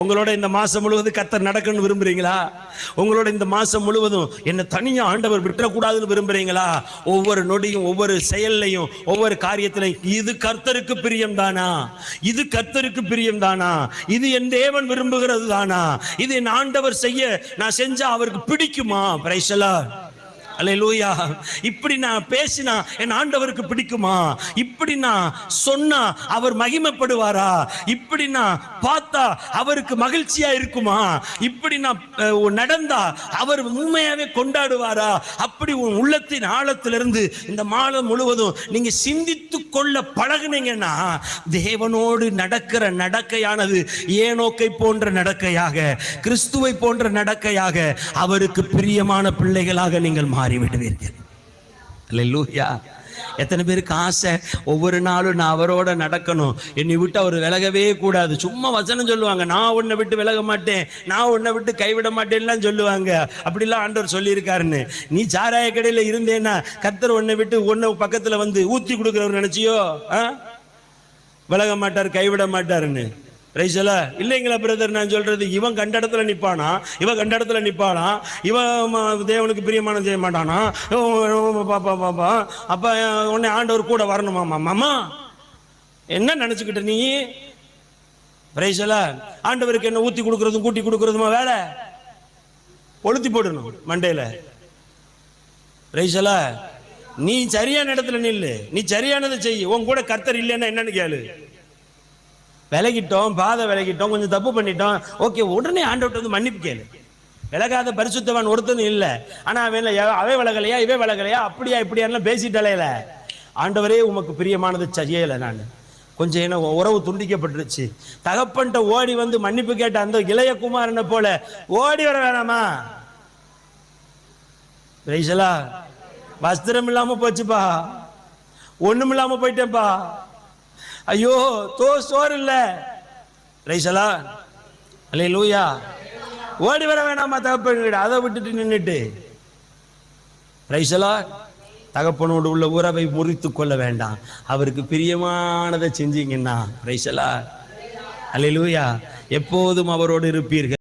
உங்களோட இந்த மாசம் முழுவதும் கத்தர் நடக்கணும்னு விரும்புறீங்களா? உங்களோட இந்த மாசம் முழுவதும் என்ன தனியா ஆண்டவர் விட்டுறக்கூடாதுன்னு விரும்புறீங்களா? ஒவ்வொரு நொடியும் ஒவ்வொரு செயல்லையும் ஒவ்வொரு காரியத்திலையும் இது கர்த்தருக்கு பிரியம் தானா இது கர்த்தருக்கு பிரியம் தானா இது என் தேவன் விரும்புகிறது தானா இது என் ஆண்டவர் செய்ய நான் செஞ்சா அவருக்கு பிடிக்குமா? பிரைசலா அலையலூயா இப்படி நான் பேசினா என் ஆண்டவருக்கு பிடிக்குமா? இப்படி நான் சொன்னா அவர் மகிமைப்படுவாரா? இப்படி நான் பார்த்தா அவருக்கு மகிழ்ச்சியா இருக்குமா? இப்படி நான் நடந்தா அவர் உண்மையாவே கொண்டாடுவாரா? அப்படி உன் உள்ளத்தின் ஆழத்திலிருந்து இந்த மாலை முழுவதும் நீங்க சிந்தித்து கொள்ள பழகுனீங்கன்னா தேவனோடு நடக்கிற நடக்கையானது ஏனோக்கை போன்ற நடக்கையாக கிறிஸ்துவை போன்ற நடக்கையாக அவருக்கு பிரியமான பிள்ளைகளாக நீங்கள் மாறிவிடுவீர்கள். லூயா எத்தனை பேருக்கு ஆசை? ஒவ்வொரு நாளும் நான் அவரோட நடக்கணும். என்னை விட்டு அவர் விலகவே கூடாது. சும்மா வசனம் சொல்லுவாங்க நான் உன்னை விட்டு விலக மாட்டேன். நான் உன்னை விட்டு கைவிட மாட்டேன்லாம் சொல்லுவாங்க. அப்படிலாம் ஆண்டவர் சொல்லியிருக்காருன்னு. நீ சாராய கடையில் இருந்தேன்னா கர்த்தர் உன்னை விட்டு உன்னை பக்கத்தில் வந்து ஊற்றி கொடுக்குறவர் நினைச்சியோ? ஆ? விலக மாட்டார் கைவிட மாட்டாருன்னு. ரைசலா இல்லைங்களா பிரதர் நான் சொல்றது இவன் கண்ட இடத்துல நிப்பானா? இவன் கண்ட இடத்துல நிப்பானா? இவன் ம- தேவனுக்கு பிரியமானம் செய்ய மாட்டானா? பாப்பா பாப்பா அப்ப உன்னை ஆண்டவர் கூட வரணுமா மாமா? என்ன நினைச்சுக்கிட்ட நீ? ரைசலா ஆண்டவருக்கு என்ன ஊத்தி கொடுக்கறதும் கூட்டி கொடுக்கறதுமா வேலை? கொளுத்தி போடணும் மண்டையில. ரைசலா நீ சரியான இடத்துல நில்லு. நீ சரியானதை செய். உன் கூட கர்த்தர் இல்லைன்னா என்னன்னு கேளு. விலகிட்டோம் பாதை விலகிட்டோம் கொஞ்சம் தப்பு பண்ணிட்டோம். ஓகே உடனே ஆண்டவர்கிட்ட வந்து மன்னிப்பு கேளு. விலகாத பரிசுத்தவன் ஒருத்தனும் இல்லை. ஆனால் அவன் அவை விலகலையா இவே விலகலையா? அப்படியா இப்படியான்லாம் பேசிட்டலையில ஆண்டவரே உமக்கு பிரியமானது செய்யலை நான். கொஞ்சம் என்ன உறவு துண்டிக்கப்பட்டுருச்சு. தகப்பன்ட்ட ஓடி வந்து மன்னிப்பு கேட்ட அந்த இளைய குமாரனை போல ஓடி வர வேணாமா? ரைசலா வஸ்திரம் இல்லாம போச்சுப்பா. ஒண்ணும் இல்லாம போயிட்டேன்ப்பா. ஐயோ தோ சோறு இல்ல. ரைசலா அல்லே லூயா ஓடி வர வேணாமா தகப்பன் அதை விட்டுட்டு நின்னுட்டு. ரைசலா தகப்பனோடு உள்ள உறவை முறித்து கொள்ள வேண்டாம். அவருக்கு பிரியமானதை செஞ்சீங்கன்னா ரைசலா அல்லே லூயா எப்போதும் அவரோடு இருப்பீர்கள்.